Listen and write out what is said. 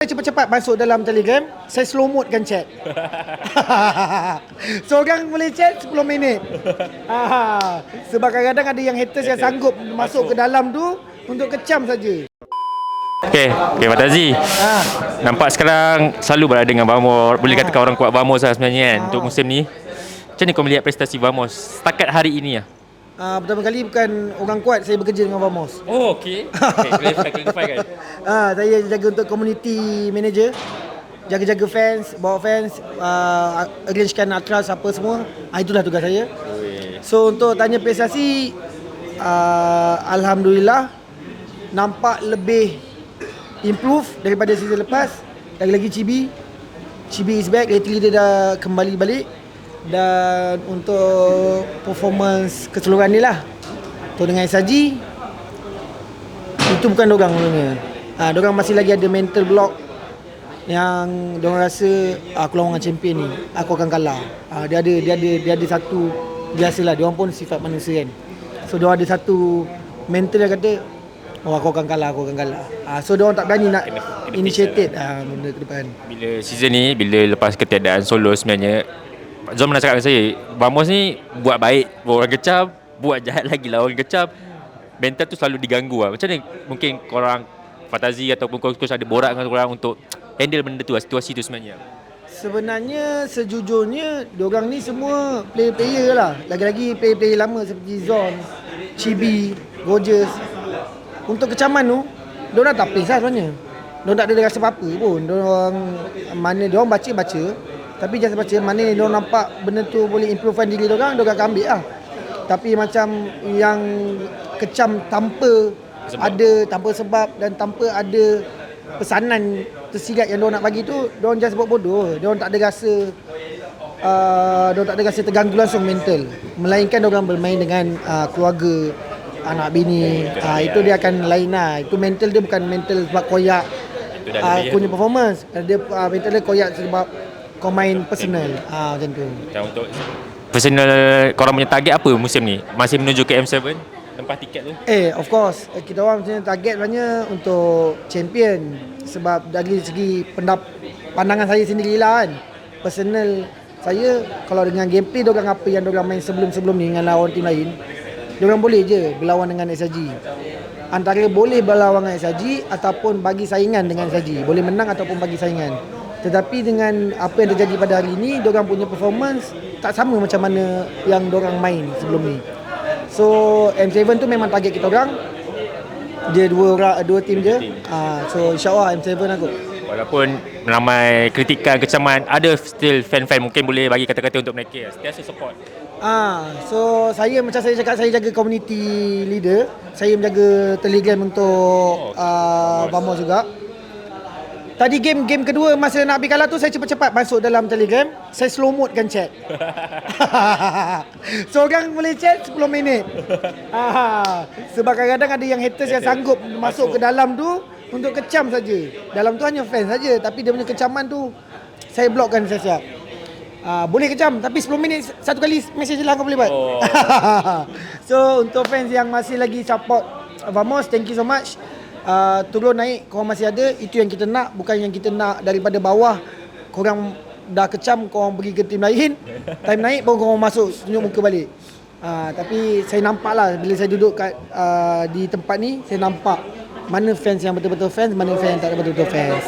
Saya cepat-cepat masuk dalam telegram, saya slow modekan chat. Seorang boleh chat 10 minit. Sebab kadang-kadang ada yang haters yang sanggup masuk ke dalam tu untuk kecam saja. Okay, okay Pak Tazi Ah, Nampak sekarang selalu berada dengan Vamos. Boleh katakan orang kuat Vamos lah sebenarnya kan Untuk musim ni. Macam ni kau melihat prestasi Vamos Setakat hari ini lah ah, pertama kali bukan orang kuat saya bekerja dengan Vamos. Oh okay Okay, clarify kan Ah, saya jaga untuk community manager. Jaga-jaga fans, bawa fans, uh, arrangekan atras apa semua. Ah, itulah tugas saya. So untuk tanya prestasi uh, Alhamdulillah Nampak lebih Improve daripada season lepas Lagi-lagi Chibi Chibi is back Lately dia dah kembali balik Dan untuk Performance keseluruhan ni lah Untuk dengan SRG Itu bukan dorang sebenarnya ha, Dorang masih lagi ada mental block yang diorang rasa aku lawan dengan champion ni aku akan kalah. Ah dia ada dia ada dia ada satu biasalah diorang pun sifat manusia kan. So diorang ada satu mental yang kata oh aku akan kalah aku akan kalah. Ah so diorang tak berani nak Kena- kena initiated ah benda ke depan. Bila season ni Bila lepas ketiadaan solo sebenarnya Zom pernah cakap dengan saya Vamos ni buat baik Orang kecam Buat jahat lagi lah orang kecam Mental tu selalu diganggu lah Macam mana mungkin korang Fatazi ataupun coach-coach ada borak dengan korang untuk handle benda tu lah, situasi tu sebenarnya Sebenarnya sejujurnya diorang ni semua player-player lah. Lagi-lagi player-player lama seperti Zon, Chibi, Rogers. Untuk kecaman tu, diorang tak place lah sebenarnya. Diorang tak ada rasa apa-apa pun. Diorang mana diorang baca-baca. Tapi just baca mana yang diorang nampak benda tu boleh improvekan diri diorang, diorang akan ambil lah. Tapi macam yang kecam tanpa Sebab. ada, tanpa sebab dan tanpa ada pesanan tersirat yang diorang nak bagi tu, diorang just buat bodoh. Diorang tak ada rasa uh, diorang tak ada rasa terganggu langsung mental. Melainkan diorang bermain dengan uh, keluarga, anak bini. Uh, itu dia akan lain lah. Itu mental dia bukan mental sebab koyak Itu dah uh, punya performance. Dia uh, mental dia koyak sebab kau main personal. Ah uh, macam tu. Macam untuk personal korang punya target apa musim ni? Masih menuju ke M7? Tempah tiket tu? Eh, of course. Eh, Kita orang macam target sebenarnya untuk champion. Sebab dari segi pendap pandangan saya sendirilah kan. Personal saya kalau dengan gameplay dorang apa yang dorang main sebelum-sebelum ni dengan lawan tim lain, dorang boleh je berlawan dengan SRG. Antara boleh berlawan dengan SRG ataupun bagi saingan dengan SRG. Boleh menang ataupun bagi saingan. Tetapi dengan apa yang terjadi pada hari ini, dorang punya performance tak sama macam mana yang dorang main sebelum ni. So M7 tu memang target kita orang. Dia dua orang dua tim je. Ah so insyaallah M7 aku. Walaupun ramai kritikan, kecaman, ada still fan-fan mungkin boleh bagi kata-kata untuk mereka. Sentiasa support. Ah so saya macam saya cakap saya jaga community leader. Saya menjaga Telegram untuk uh, Vamos juga. Tadi game game kedua masa nak habis kalah tu saya cepat-cepat masuk dalam Telegram, saya slow modekan chat. Seorang boleh chat 10 minit. Sebab kadang-kadang ada yang haters yang sanggup masuk ke dalam tu untuk kecam saja. Dalam tu hanya fans saja tapi dia punya kecaman tu saya blokkan siap-siap. Ah, boleh kecam tapi 10 minit satu kali message je lah kau boleh buat. Oh. so untuk fans yang masih lagi support Vamos, thank you so much. Uh, turun naik korang masih ada itu yang kita nak bukan yang kita nak daripada bawah. Korang dah kecam korang pergi ke tim lain. Time naik pun korang masuk tunjuk muka balik. Uh, tapi saya nampak lah bila saya duduk kat uh, di tempat ni saya nampak mana fans yang betul-betul fans mana fans yang tak betul-betul fans